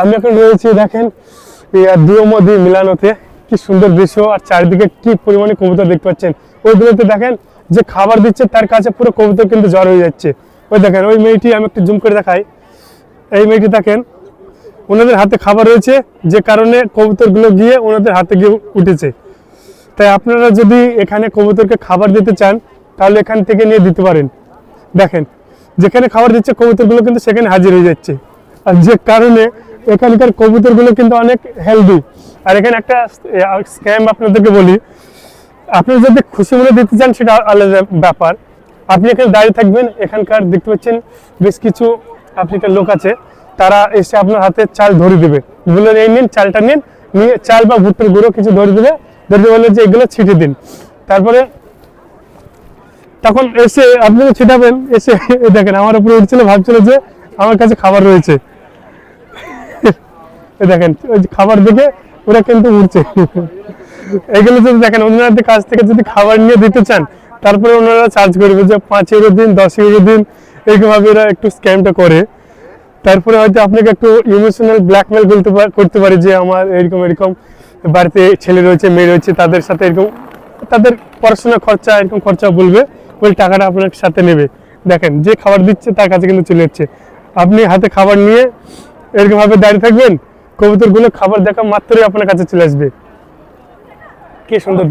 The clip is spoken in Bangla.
আমি এখন রয়েছি, দেখেন দুয়মদি মিলানোতে। কি সুন্দর দৃশ্য, আর চারিদিকে কি পরিমাণে কবুতর দেখতে পাচ্ছেন। ওইগুলোতে দেখেন, যে খাবার দিচ্ছে, তার কাছে পুরো কবুতর কিন্তু জ্বর হয়ে যাচ্ছে। ওই দেখেন, ওই মেয়েটি আমি একটু জুম করে দেখাই। এই মেয়েটি দেখেন, ওনাদের হাতে খাবার রয়েছে, যে কারণে কবুতরগুলো গিয়ে ওনাদের হাতে গিয়ে উঠেছে। তাই আপনারা যদি এখানে কবুতরকে খাবার দিতে চান, তাহলে এখান থেকে নিয়ে দিতে পারেন। দেখেন, যেখানে খাবার দিচ্ছে কবুতরগুলো কিন্তু সেখানে হাজির হয়ে যাচ্ছে। আর যে কারণে এখানকার কবুতরগুলো কিন্তু অনেক হেলদি আর এখানে একটা স্ক্যাম আপনাদেরকে বলি। আপনি যদি খুশি মনে দিতে চান, সেটা আলাদা ব্যাপার। আপনি এখানে দাঁড়িয়ে থাকবেন, এখানকার দেখতে পাচ্ছেন বেশ কিছু আফ্রিকার লোক আছে। তারা এসে আপনার হাতে চাল ধরে দেবে। বলে এই নিন, চালটা নিন, নিয়ে চাল বা ভুট্টার গুঁড়ো কিছু ধরে দেবে। ধরে বলে যে এগুলো ছিটে দিন। তারপরে তখন এসে আপনি ছিটাবেন, এসে দেখেন, আমার উপরে উঠছিল, ভাবছিল যে আমার কাছে খাবার রয়েছে। দেখেন ওই খাবার দেখে ওরা কিন্তু উঠছে এগুলো যদি দেখেন, ওনাদের কাছ থেকে যদি খাবার নিয়ে দিতে চান, তারপরে ওনারা চার্জ করবে যে পাঁচ ইউরো দিন, দশ ইউরো দিন, এইভাবে এরা একটু স্ক্যামটা করে। তারপরে হয়তো আপনাকে একটু ইমোশনাল ব্ল্যাকমেল করতে করতে পারে যে আমার এরকম এরকম বাড়িতে ছেলে রয়েছে, মেয়ে রয়েছে, তাদের সাথে এরকম, তাদের পড়াশোনা খরচা, এরকম খরচা বলবে ওই টাকাটা আপনার সাথে নেবে। দেখেন, যে খাবার দিচ্ছে তার কাছে কিন্তু চলে যাচ্ছে। আপনি হাতে খাবার নিয়ে এরকমভাবে দাঁড়িয়ে থাকবেন কবুতরগুলো খাবার দেখা মাত্রই আপনার কাছে চলে আসবে কি সুন্দর।